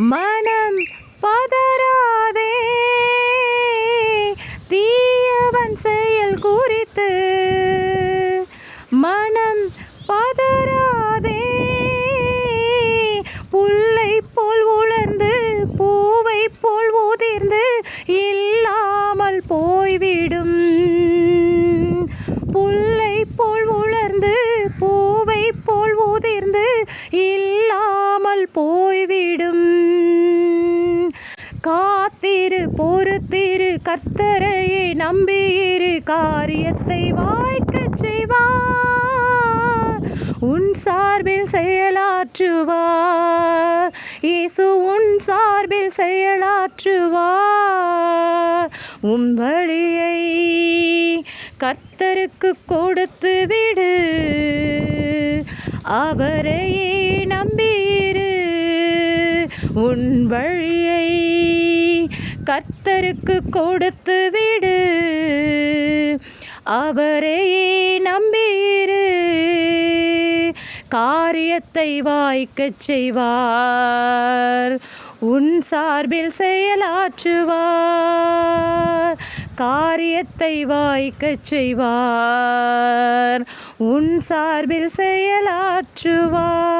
மனம் பதறாதே. தீயவன் செயல் குறித்து மனம் பதறாதே. புல்லை போல் உலர்ந்து பூவை போல் உதிர்ந்து இல்லாமல் போய்விடும். புல்லை போல் உலர்ந்து பூவை போல் உதிர்ந்து இல்லாமல் போய்விடும். காத்திரு பொறுத்திரு கர்த்தரையே நம்பியிரு காரியத்தை வாய்க்கச் செய்வார். உன் சார்பில் செயலாற்றுவார். இயேசு உன் சார்பில் செயலாற்றுவார். உன் வழியை கர்த்தருக்கு கொடுத்து விடு. அவரையே நம்பியிரு. உன் வழியை கர்த்தருக்கு கொடுத்து விடு. அவரையே நம்பியிரு காரியத்தை வாய்க்கச் செய்வார். உன் சார்பில் செயலாற்றுவார். காரியத்தை வாய்க்கச் செய்வார். உன் சார்பில் செயலாற்றுவார்.